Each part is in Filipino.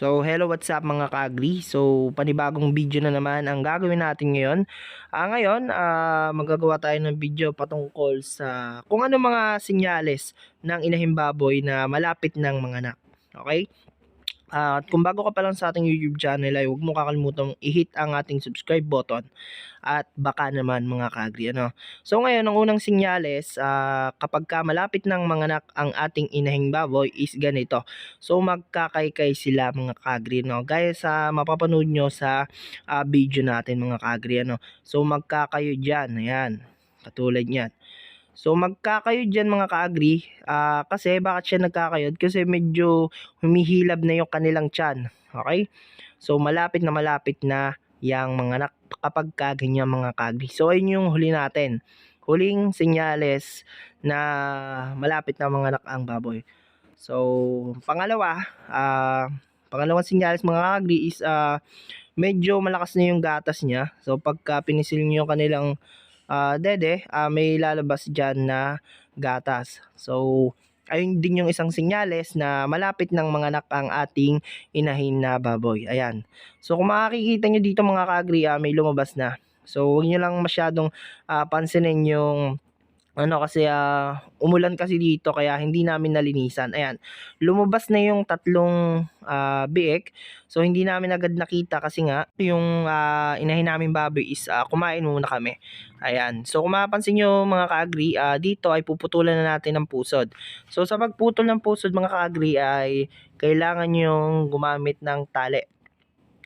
So, hello, what's up mga ka-agri? So, panibagong video na naman ang gagawin natin ngayon. Ah, ngayon, ah, magagawa tayo ng video patungkol sa kung ano mga sinyales ng inahing baboy na malapit ng mga anak. Okay? At kung bago ka pa lang sa ating YouTube channel ay huwag mo kakalimutang i-hit ang ating subscribe button at baka naman mga ka-agri. Ano? So ngayon, ang unang sinyales ah, kapag ka malapit ng mga anak ang ating inahing baboy is ganito. So magkakaykay sila mga kagri no. Gaya sa mapapanood nyo sa ah, video natin mga kagri ano. So magkakayo diyan, ayan. Katulad niyan. So magkakayo diyan mga kaagri ah, kasi bakit siya nagkakayod? Kasi medyo humihilab na yung kanilang tiyan. Okay? So malapit na malapit na yang mga anak kapag ka ganyan. So ayun yung huli natin. Huling senyales na malapit na mga anak ang baboy. So, pangalawa, ah pangalawang sinyalis mga kagri is ah, medyo malakas na yung gatas niya. So, pagka pinisil niyo yung kanilang ah, dede, ah, may lalabas dyan na gatas. So, ayun din yung isang sinyales na malapit ng mga anak ang ating inahin na baboy. Ayan. So, kung makikita nyo dito mga kagri, ah, may lumabas na. So, huwag nyo lang masyadong ah, pansinin yung ano kasi ah, umulan kasi dito kaya hindi namin nalinisan. Ayan. Lumabas na yung tatlong ah, biik. So hindi namin agad nakita kasi nga yung ah, inahin namin baboy is ah, kumain muna kami. Ayan. So kung mapapansin nyo mga ka-agri, ah, dito ay puputulan na natin ng pusod. So sa pagputol ng pusod mga ka-agri ay kailangan yung gumamit ng tali.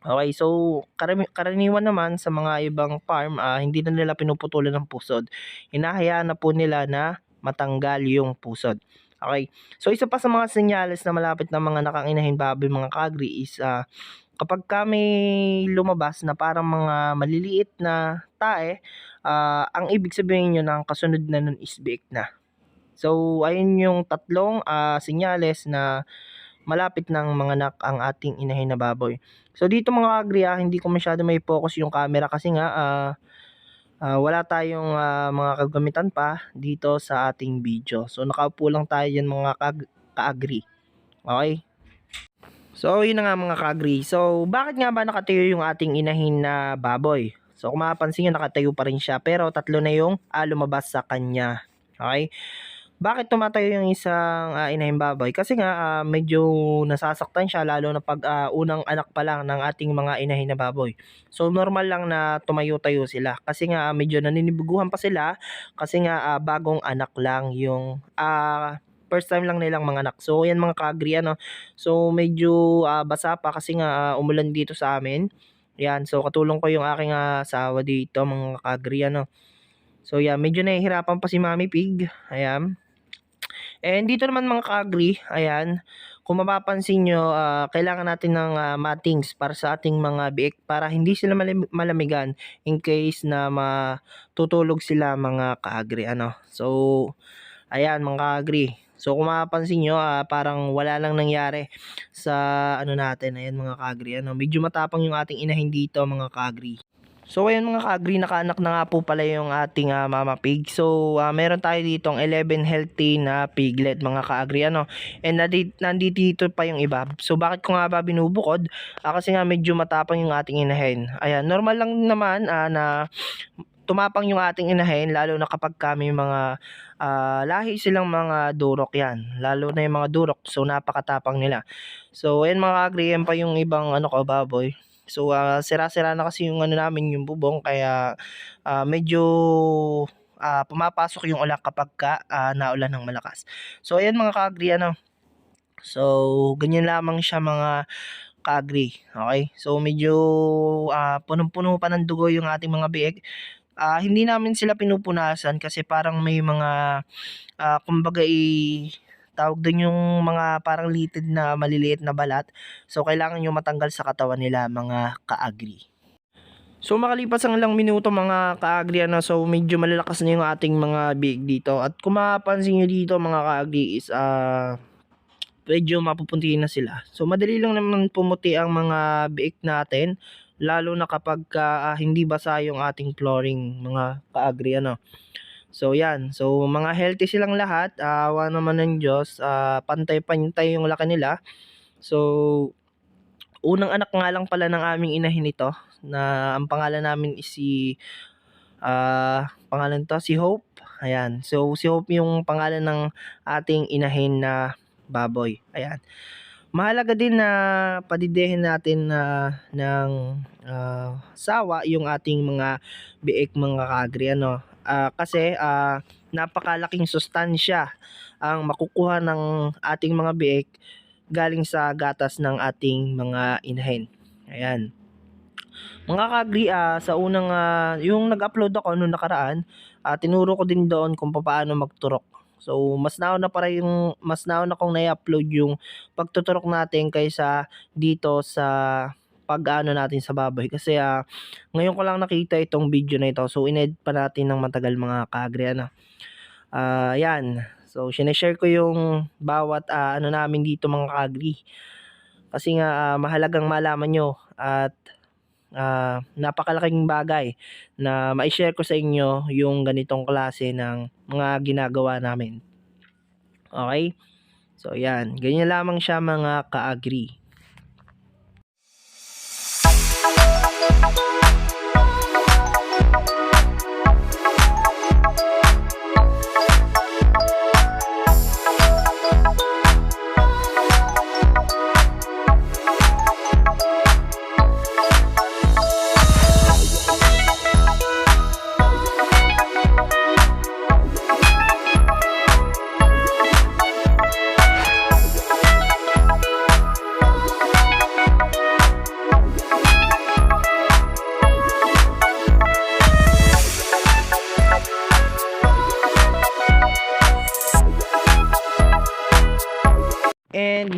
Okay, so karami, karaniwan naman sa mga ibang farm, ah, hindi na nila pinuputulan ng pusod. Hinahayaan na po nila na matanggal yung pusod. Okay, so isa pa sa mga senyales na malapit na mga nakanginahin baboy mga kagri is ah, kapag kami lumabas na parang mga maliliit na tae, ah, ang ibig sabihin nyo ng kasunod na nun is biik na. So, ayun yung tatlong ah, senyales na malapit ng mga anak ang ating inahin na baboy. So dito mga agri ah, hindi ko masyado may focus yung camera kasi nga ah, ah, wala tayong ah, mga kagamitan pa dito sa ating video. So nakaupo lang tayo dyan mga kag- ka-agri. Okay? So yun na nga mga ka-agri. So bakit nga ba nakatayo yung ating inahin na baboy? So kung mapapansin nyo nakatayo pa rin siya pero tatlo na yung ah, lumabas sa kanya. Okay? Bakit tumatayo yung isang ah, inahing baboy? Kasi nga ah, medyo nasasaktan siya lalo na pag ah, unang anak pa lang ng ating mga inahin na baboy. So normal lang na tumayo-tayo sila kasi nga ah, medyo naninibuguhan pa sila kasi nga ah, bagong anak lang yung ah, first time lang nilang mga anak. So yan mga kagri ano. So medyo ah, basa pa kasi nga ah, umulan dito sa amin. Yan, so katulong ko yung aking asawa dito mga kagri ano. So yeah, medyo nahihirapan pa si Mami Pig. Ayan. And dito naman mga ka-agri, ayan, kung mapapansin nyo, ah, kailangan natin ng ah, matings para sa ating mga biik para hindi sila malam- malamigan in case na matutulog sila mga ka-agri. Ano? So, ayan mga ka-agri. So kung mapapansin nyo, ah, parang wala lang nangyari sa ano natin, ayan mga ka-agri. Ano? Medyo matapang yung ating inahin dito mga ka-agri. So ayun mga ka-agri, nakaanak na nga po pala yung ating ah, mama pig. So ah, meron tayo dito ang 11 healthy na piglet mga ka-agri ano. And nandito, nandito pa yung iba. So bakit ko nga ba binubukod? Ah, kasi nga medyo matapang yung ating inahin. Ayan, normal lang naman ah, na tumapang yung ating inahin lalo na kapag kami mga ah, lahi silang mga durok yan. Lalo na yung mga durok. So napakatapang nila. So ayan mga ka-agri, yan pa yung ibang ano ko baboy. So, ah, sira-sira na kasi yung ano namin, yung bubong, kaya ah, medyo ah, pumapasok yung ulan kapag ka ah, naulan ng malakas. So, ayan mga ka-agri, ano. So, ganyan lamang siya mga ka-agri. Okay? So, medyo ah, punong-puno pa ng dugo yung ating mga biik. Ah, hindi namin sila pinupunasan kasi parang may mga ah, kumbaga i tawag doon yung mga parang litid na maliliit na balat. So, kailangan yung matanggal sa katawan nila mga ka-agri. So, makalipas ang ilang minuto mga ka-agri, ano, so medyo malalakas na yung ating mga biig dito. At kung mapapansin nyo dito mga ka-agri is, ah, medyo mapupuntihin na sila. So, madali lang naman pumuti ang mga biik natin. Lalo na kapag ka, ah, hindi basa yung ating flooring mga ka-agri, ano. So yan. So mga healthy silang lahat. Awa naman ng Diyos. ah, pantay-pantay yung laki nila. So unang anak nga lang pala ng aming inahin ito na ang pangalan namin is si ah, pangalan to si Hope. Ayan. So si Hope yung pangalan ng ating inahin na baboy. Ayan. Mahalaga din na padidehin natin na ng ah, sawa yung ating mga biik mga kaagri ano. Ah, kasi ah, napakalaking sustansya ang makukuha ng ating mga biik galing sa gatas ng ating mga inahin. Ayan. Mga kagri, ah, sa unang ah, yung nag-upload ako nung nakaraan, ah, tinuro ko din doon kung paano magturok. So, mas nauna para yung mas nauna kong na-upload yung pagtuturok natin kaysa dito sa pag-ano natin sa baboy kasi ah, ngayon ko lang nakita itong video na ito. So, ined pa natin ng matagal mga kagri ano. Ah, yan. So, sineshare ko yung bawat ah, ano namin dito mga kagri. Kasi nga ah, mahalagang malaman nyo at ah, napakalaking bagay na mai-share ko sa inyo yung ganitong klase ng mga ginagawa namin. Okay? So, yan. Ganyan lamang siya mga ka-agree.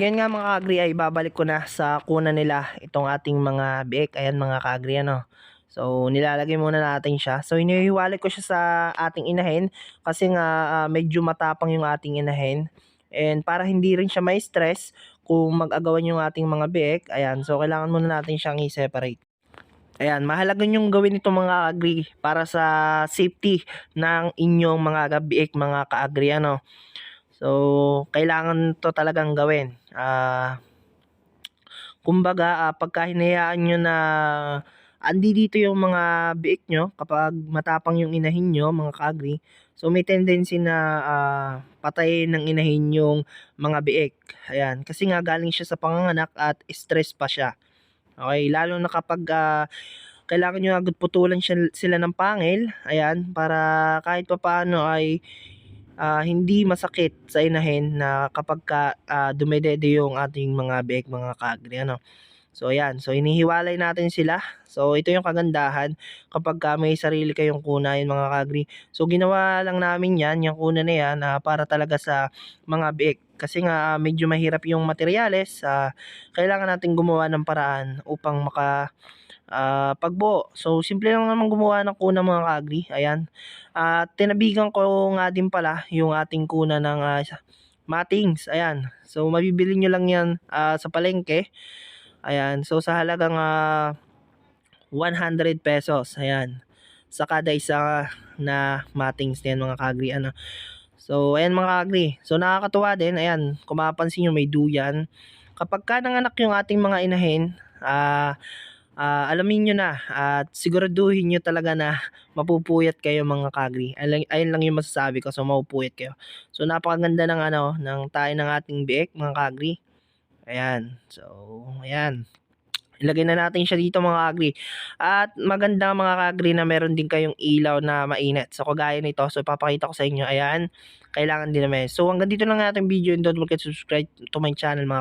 Ngayon nga mga ka-agree ay babalik ko na sa kuna nila itong ating mga biik. Ayan mga ka-agree ano. So nilalagay muna natin siya. So inihiwalay ko siya sa ating inahin kasi nga ah, medyo matapang yung ating inahin. And para hindi rin siya may stress kung mag-agawan yung ating mga biik. Ayan, so kailangan muna natin siyang i-separate. Ayan, mahalaga yung gawin ito mga ka-agree para sa safety ng inyong mga biik mga ka-agree ano. So, kailangan to talagang gawin. Ah, kumbaga, ah, pagka hinayaan nyo na andi dito yung mga biik nyo, kapag matapang yung inahin nyo, mga kagri, so may tendency na ah, patayin ng inahin yung mga biik. Ayan, kasi nga galing siya sa panganganak at stress pa siya. Okay, lalo na kapag ah, kailangan nyo agad putulan siya, sila ng pangil, ayan, para kahit pa paano ay ah, hindi masakit sa inahin na kapag ka ah, dumedede yung ating mga biik mga kaagri ano. So ayan, so inihiwalay natin sila. So ito yung kagandahan kapag ka may sarili kayong kuna yun mga kaagri. So ginawa lang namin yan, yung kuna na yan ah, para talaga sa mga biik. Kasi nga ah, medyo mahirap yung materyales, ah, kailangan natin gumawa ng paraan upang maka ah, pagbuo. So simple lang naman gumawa ng kuna mga kaagri. Ayan. At tinabigan ko nga din pala yung ating kuna ng ah, matings. Ayan. So mabibili nyo lang yan ah, sa palengke. Ayan. So sa halagang ah, 100 pesos. Ayan. Sa kada isa na matings na yan mga kagri. Ano. So ayan mga kagri. So nakakatuwa din. Ayan. Kung mapapansin nyo may duyan. Kapag ka nanganak yung ating mga inahin, ah, ah, alamin nyo na at siguraduhin nyo talaga na mapupuyat kayo mga kagri. Ayun, lang yung masasabi ko. So mapupuyat kayo. So napakaganda ng ano, ng tayo ng ating biik mga kagri. Ayan. So, ayan. Ilagay na natin siya dito mga kagri. At maganda mga kagri na meron din kayong ilaw na mainit. So kagaya nito, so papakita ko sa inyo. Ayan. Kailangan din naman. So hanggang dito lang natin video and don't forget to subscribe to my channel mga